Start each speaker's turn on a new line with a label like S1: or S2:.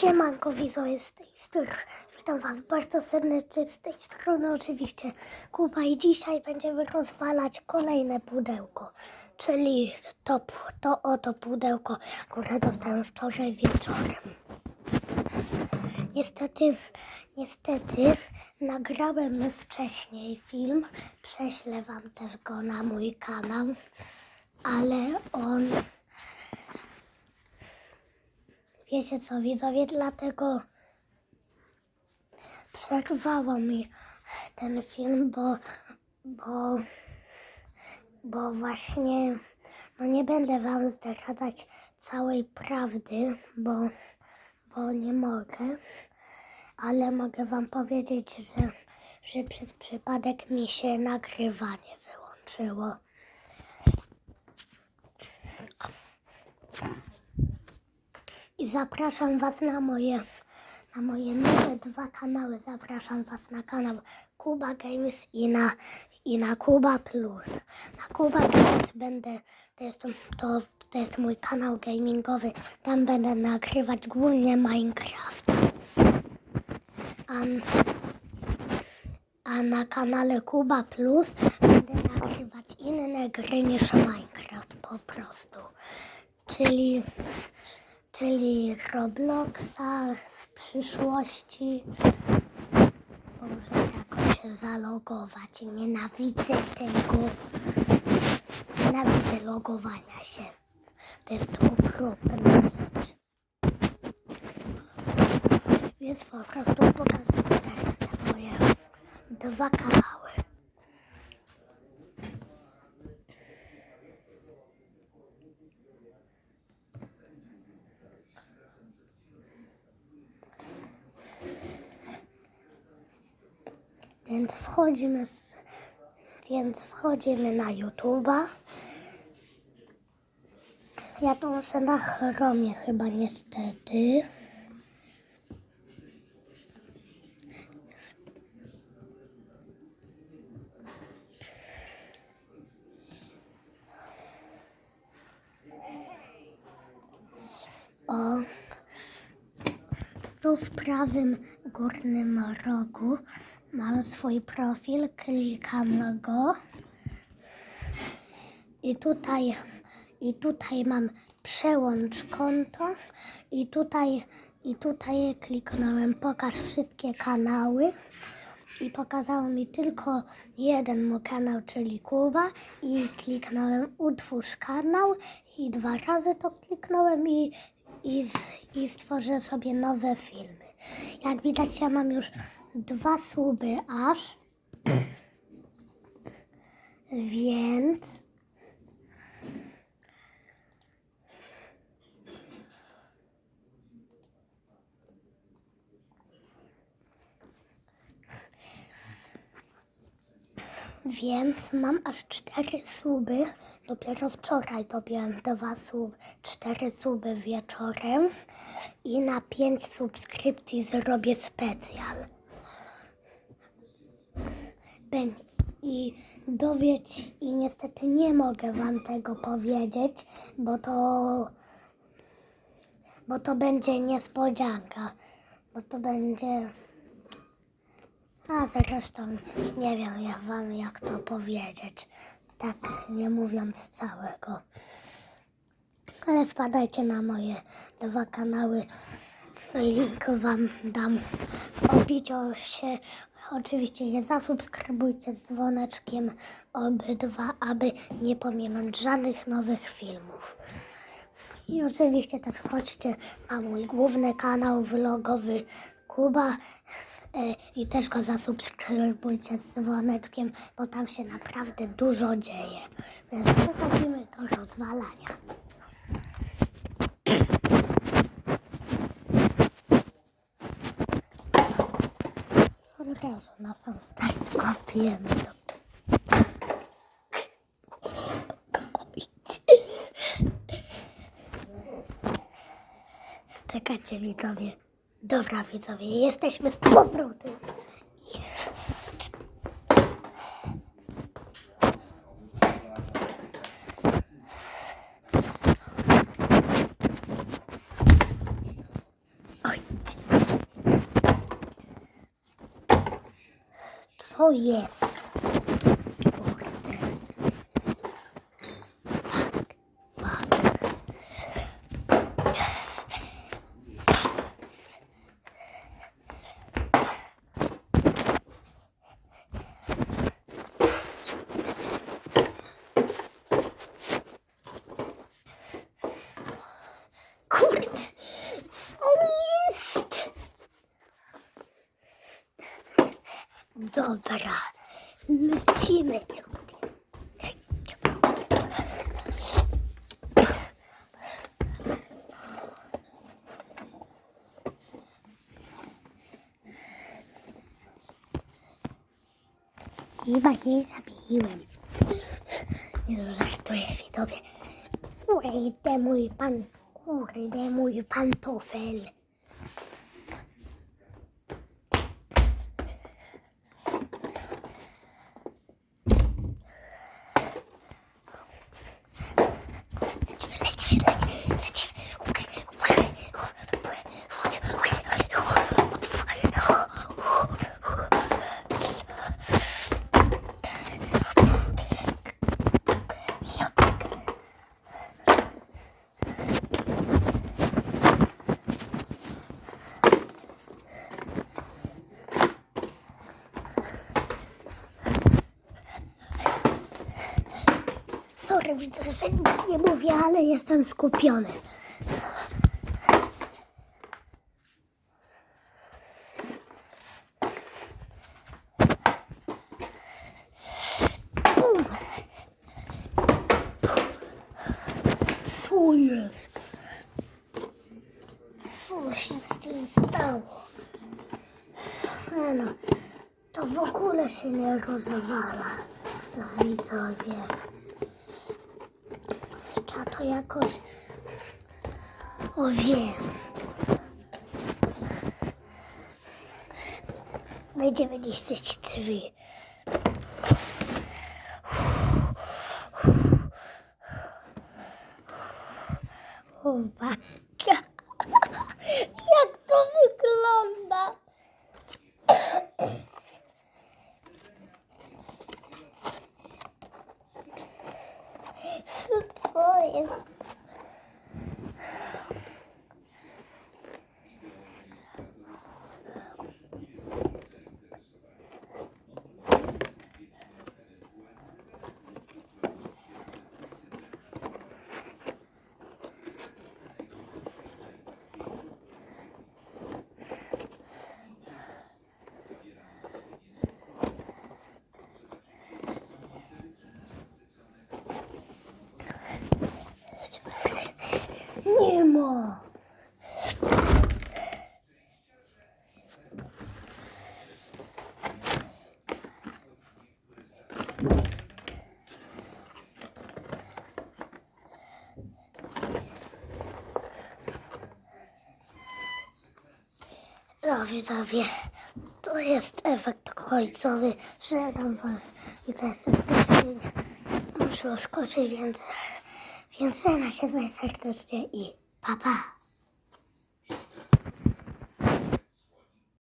S1: Siemanko widzowie z tej strony. Witam was bardzo serdecznie z tej strony oczywiście Kuba i dzisiaj będziemy rozwalać kolejne pudełko. Czyli to, to oto pudełko, które dostałem wczoraj wieczorem. Niestety, niestety nagrałem wcześniej film. Prześlę wam też go na mój kanał, ale on Wiecie co, widzowie, dlatego przerwało mi ten film, bo, bo, bo właśnie no nie będę wam zdradzać całej prawdy, bo, bo nie mogę, ale mogę wam powiedzieć, że, że przez przypadek mi się nagrywanie wyłączyło. I zapraszam Was na moje, na moje nowe dwa kanały. Zapraszam Was na kanał Kuba Games i na, i na Kuba Plus. Na Kuba Games będę, to jest, to, to jest mój kanał gamingowy. Tam będę nagrywać głównie Minecraft. A, a na kanale Kuba Plus będę nagrywać inne gry niż Minecraft po prostu. Czyli czyli Robloxa w przyszłości. Muszę się jakoś zalogować. Nienawidzę tego. Nienawidzę logowania się. To jest okropna rzecz. Więc po prostu pokażę teraz te moje dwa kanały. Więc wchodzimy, z, więc wchodzimy na YouTube'a. Ja to muszę na Chromie chyba niestety. O, tu w prawym górnym rogu mam swój profil, klikam go i tutaj, i tutaj mam przełącz konto. I tutaj, i tutaj kliknąłem pokaż wszystkie kanały. I pokazało mi tylko jeden mój kanał, czyli Kuba. I kliknąłem utwórz kanał. I dwa razy to kliknąłem i, i, i stworzę sobie nowe filmy. Jak widać ja mam już dwa suby aż, więc Więc mam aż cztery suby. Dopiero wczoraj dobiłam dwa sub, cztery suby wieczorem i na pięć subskrypcji zrobię specjal. I dowiedz, i niestety nie mogę wam tego powiedzieć, bo to, bo to będzie niespodzianka, bo to będzie a zresztą nie wiem ja wam jak to powiedzieć, tak nie mówiąc całego. Ale wpadajcie na moje dwa kanały. Link wam dam w opisie. Oczywiście je zasubskrybujcie z dzwoneczkiem obydwa, aby nie pominąć żadnych nowych filmów. I oczywiście też chodźcie na mój główny kanał vlogowy Kuba i też go zasubskrybujcie z dzwoneczkiem, bo tam się naprawdę dużo dzieje. Więc przechodzimy do rozwalania. Od razu na sam start kopiemy to. Czekajcie widzowie. Dobra widzowie, jesteśmy z powrotem. Oj. Co jest? Dobra, lecimy. Chyba nie zabiłem. Nie no, żartuję widzowie. Kurde, mój pan, kurde, mój pantofel. Sorry, widzę, że nic nie mówię, ale jestem skupiony. Bum. Co jest? Co się z tym stało? No, to w ogóle się nie rozwala. Widzowie. To jakoś... O wiem. Będziemy niszczyć drzwi. Uwaga! Jak to wygląda? Co to jest? Nie ma. No widzowie, to jest efekt końcowy, że dam was widzę serdecznie. Muszę uszkodzić, więc, więc na się serdecznie i pa pa.